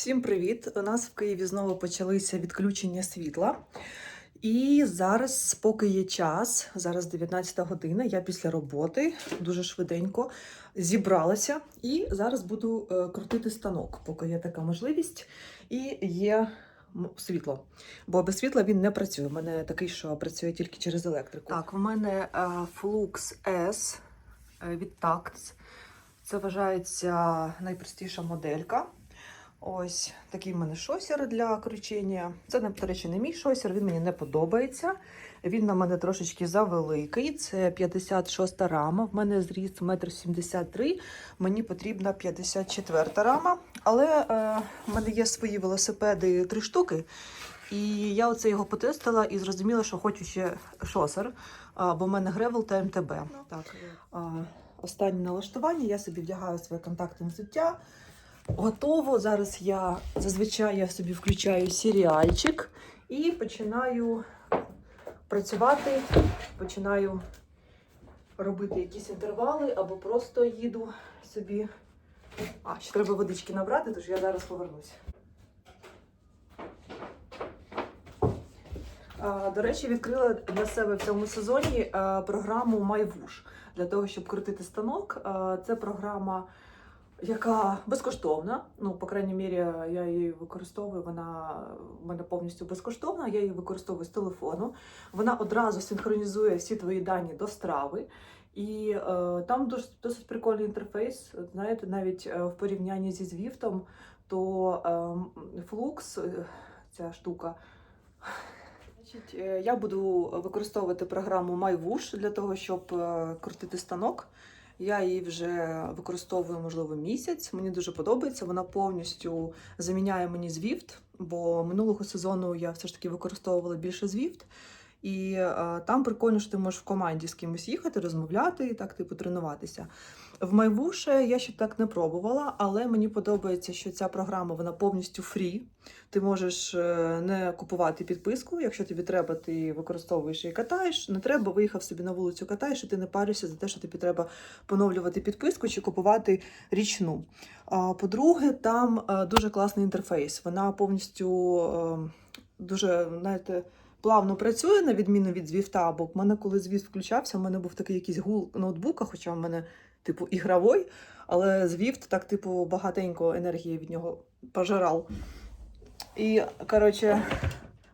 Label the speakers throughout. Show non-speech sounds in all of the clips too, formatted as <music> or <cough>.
Speaker 1: Всім привіт! У нас в Києві знову почалися відключення світла. І зараз, поки є час, зараз 19 година, я після роботи дуже швиденько зібралася і зараз буду е, крутити станок, поки є така можливість. І є світло. Бо без світла він не працює. У мене такий, що працює тільки через електрику. Так, в мене е, Flux S е, від Tacts. Це вважається найпростіша моделька. Ось такий в мене шосер для кручення. Це, до речі, не мій шосер, він мені не подобається. Він на мене трошечки завеликий. Це 56 рама. В мене зріст 1,73 м. Мені потрібна 54 рама. Але е, в мене є свої велосипеди три штуки. І я оце його потестила і зрозуміла, що хочу ще шосер, а, бо в мене гревел та МТБ. Так, а, останнє налаштування. Я собі вдягаю своє контактне взуття. Готово. Зараз я зазвичай я собі включаю серіальчик і починаю працювати, починаю робити якісь інтервали або просто їду собі. А, ще треба водички набрати, тож я зараз повернусь. До речі, відкрила для себе в цьому сезоні програму MyWush для того, щоб крутити станок. Це програма яка безкоштовна. Ну, по крайній мірі, я її використовую. Вона в мене повністю безкоштовна. Я її використовую з телефону. Вона одразу синхронізує всі твої дані до страви. І е, там досить, досить прикольний інтерфейс. Знаєте, навіть е, в порівнянні зі Zwift, то е, Flux, е, ця штука. Значить, е, я буду використовувати програму MyWush для того, щоб е, крутити станок. Я її вже використовую, можливо, місяць. Мені дуже подобається. Вона повністю заміняє мені Звіфт, бо минулого сезону я все ж таки використовувала більше Звіфт. І е, там прикольно, що ти можеш в команді з кимось їхати, розмовляти і так, типу, тренуватися. В Майвуше я ще так не пробувала, але мені подобається, що ця програма вона повністю фрі. Ти можеш е, не купувати підписку. Якщо тобі треба, ти використовуєш і катаєш. Не треба, виїхав собі на вулицю, катаєш, і ти не паришся за те, що тобі треба поновлювати підписку чи купувати річну. По-друге, там е, дуже класний інтерфейс. Вона повністю е, дуже, знаєте, плавно працює, на відміну від Звіфта, бо в мене, коли Звіфт включався, в мене був такий якийсь гул ноутбука, хоча в мене, типу, ігровий, але Звіфт так, типу, багатенько енергії від нього пожирав. І, коротше,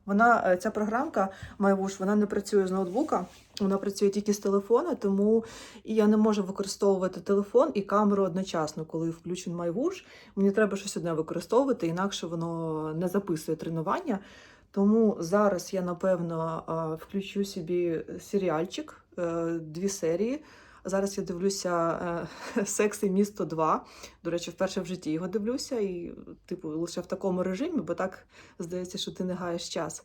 Speaker 1: вона, е, ця програмка MyWush, вона не працює з ноутбука, вона працює тільки з телефона, тому і я не можу використовувати телефон і камеру одночасно, коли включен MyWush. Мені треба щось одне використовувати, інакше воно не записує тренування. Тому зараз я, напевно, включу собі серіальчик, е, дві серії. Зараз я дивлюся е, <laughs> Секс і місто 2. До речі, вперше в житті його дивлюся, і, типу, лише в такому режимі, бо так здається, що ти не гаєш час.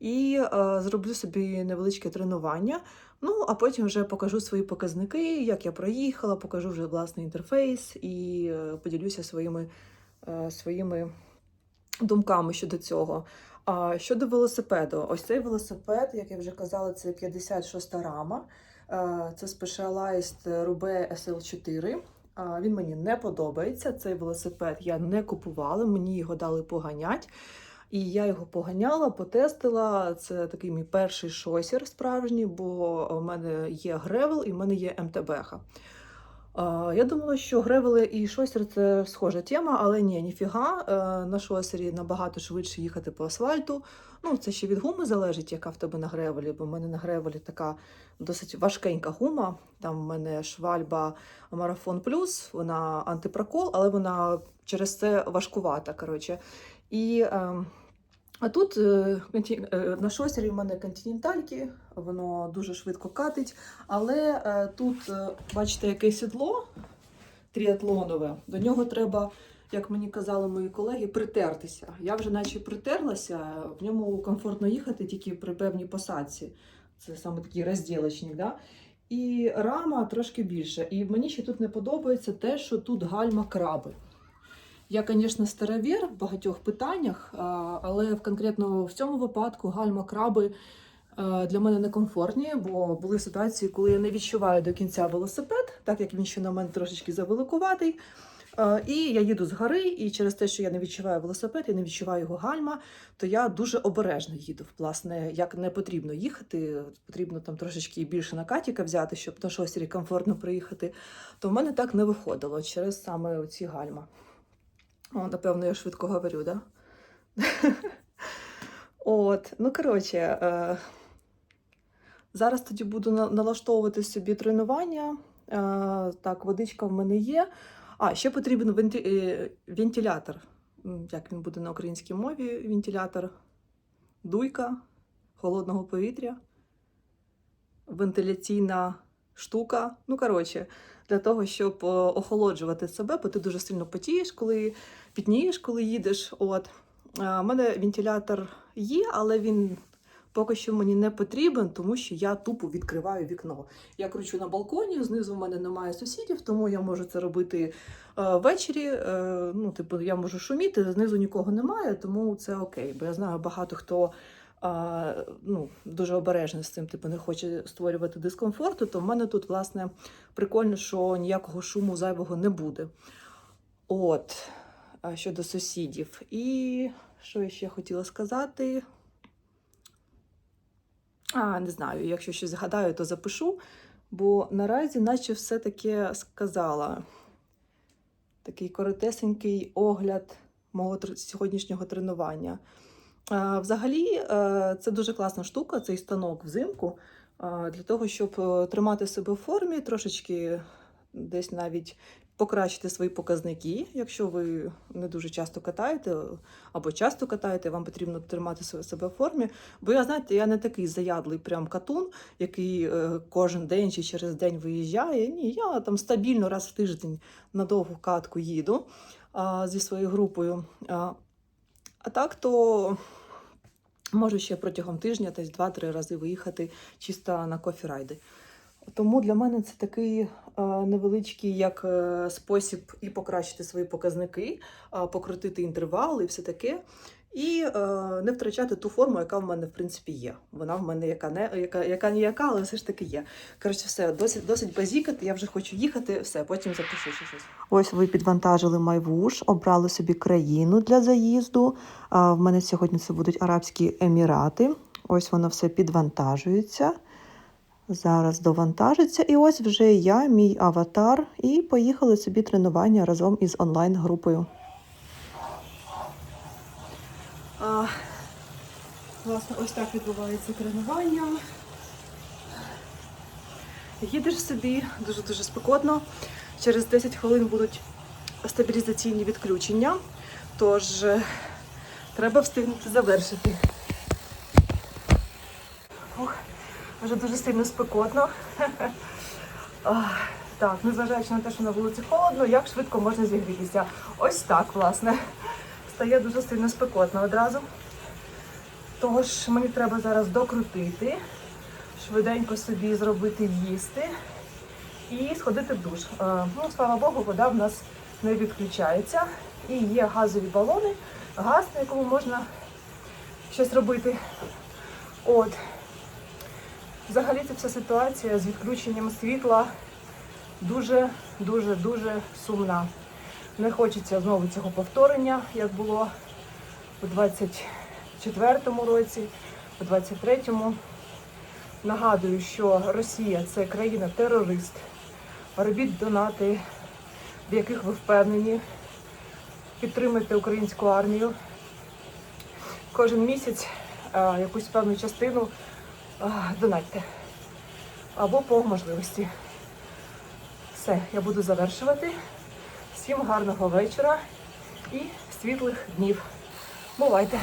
Speaker 1: І е, зроблю собі невеличке тренування. Ну, а потім вже покажу свої показники, як я проїхала, покажу вже власний інтерфейс і е, поділюся своїми, е, своїми думками щодо цього. А щодо велосипеду, ось цей велосипед, як я вже казала, це 56 рама. Е, Це Specialized Rube SL4. Він мені не подобається. Цей велосипед я не купувала, мені його дали поганять. І я його поганяла, потестила. Це такий мій перший шосер справжній, бо в мене є гревел і в мене є МТБ. Я думала, що гревели і шосер це схожа тема, але ні, ніфіга. Е, На шосері набагато швидше їхати по асфальту. Ну, це ще від гуми залежить, яка в тебе на гревелі, бо в мене на гревелі така досить важкенька гума. Там в мене швальба Марафон Плюс, вона антипрокол, але вона через це важкувата. коротше. І, е, а тут е, е, на шосері в мене континентальки, воно дуже швидко катить. Але е, тут, бачите, яке сідло тріатлонове, до нього треба, як мені казали мої колеги, притертися. Я вже наче притерлася, в ньому комфортно їхати тільки при певній посадці. Це саме такий розділочник. Да? І рама трошки більше. І мені ще тут не подобається те, що тут гальма краби. Я, звісно, старовір в багатьох питаннях, але в конкретно в цьому випадку гальма краби е, для мене некомфортні, бо були ситуації, коли я не відчуваю до кінця велосипед, так як він ще на мене трошечки завеликуватий. Е, І я їду з гори, і через те, що я не відчуваю велосипед, я не відчуваю його гальма, то я дуже обережно їду. Власне, як не потрібно їхати, потрібно там трошечки більше накатіка взяти, щоб на шосері комфортно приїхати. То в мене так не виходило через саме ці гальма. О, напевно, я швидко говорю, да? <laughs> От, ну коротше, е, зараз тоді буду налаштовувати собі тренування. Е, так, водичка в мене є. А, ще потрібен венті... е, вентилятор. Як він буде на українській мові? Вентилятор, дуйка холодного повітря, вентиляційна штука. Ну, коротше, для того, щоб е, охолоджувати себе, бо ти дуже сильно потієш, коли пітнієш, коли їдеш. От. У мене вентилятор є, але він поки що мені не потрібен, тому що я тупо відкриваю вікно. Я кручу на балконі, знизу в мене немає сусідів, тому я можу це робити е, ввечері. Е, ну, типу, я можу шуміти, знизу нікого немає, тому це окей. Бо я знаю багато хто. А, ну, дуже обережно з цим, типу, не хоче створювати дискомфорту, то в мене тут, власне, прикольно, що ніякого шуму зайвого не буде. От, щодо сусідів. І що я ще хотіла сказати? А, не знаю, якщо щось згадаю, то запишу, бо наразі, наче все таке сказала. Такий коротесенький огляд мого сьогоднішнього тренування. Взагалі, е, це дуже класна штука, цей станок взимку, для того, щоб е, тримати себе в формі, трошечки десь навіть покращити свої показники. Якщо ви не дуже часто катаєте або часто катаєте, вам потрібно тримати себе- себе в формі. Бо я знаєте, я не такий заядлий прям катун, який е, кожен день чи через день виїжджає. Ні, я там стабільно раз в тиждень на довгу катку їду зі своєю групою. А, так то можу ще протягом тижня десь 2-3 рази виїхати чисто на кофі-райди. Тому для мене це такий е, невеличкий як е, спосіб і покращити свої показники, е, покрутити інтервал і все таке. І е, не втрачати ту форму, яка в мене в принципі є. Вона в мене яка не яка, яка ніяка, але все ж таки є. Коротше, все досить досить базікати. Я вже хочу їхати. Все, потім запишу ще щось. Ось ви підвантажили Майвуш, обрали собі країну для заїзду. А, в мене сьогодні це будуть Арабські Емірати. Ось воно все підвантажується. Зараз довантажиться. І ось вже я, мій аватар, і поїхали собі тренування разом із онлайн-групою. А, власне, ось так відбувається тренування. Їдеш собі дуже-дуже спекотно. Через 10 хвилин будуть стабілізаційні відключення. Тож е, треба встигнути завершити. Ох, вже дуже сильно спекотно. <laughs> Так, незважаючи на те, що на вулиці холодно, як швидко можна зігрітися. Ось так, власне. Стає дуже сильно спекотно одразу. Тож мені треба зараз докрутити, швиденько собі зробити їсти і сходити в душ. Е, Ну, слава Богу, вода в нас не відключається. І є газові балони, газ, на якому можна щось робити. От. Взагалі ця вся ситуація з відключенням світла дуже, дуже, дуже сумна. Не хочеться знову цього повторення, як було у 24-му році, у 23-му. Нагадую, що Росія це країна-терорист. Робіть донати, в яких ви впевнені. Підтримуйте українську армію. Кожен місяць якусь певну частину донатьте. Або по можливості. Все, я буду завершувати. Всім гарного вечора і світлих днів. Бувайте!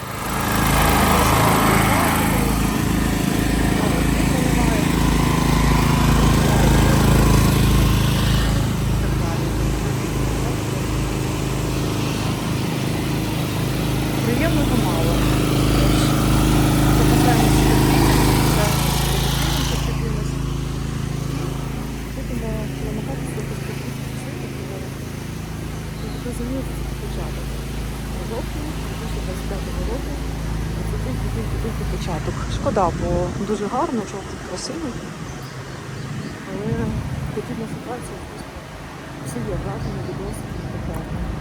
Speaker 1: Розумієте, початок. У жовтні 2025 року тільки початок. Шкода, бо дуже гарно, жовтий, красивий. Але потрібна ситуація всі є враження, відносини і.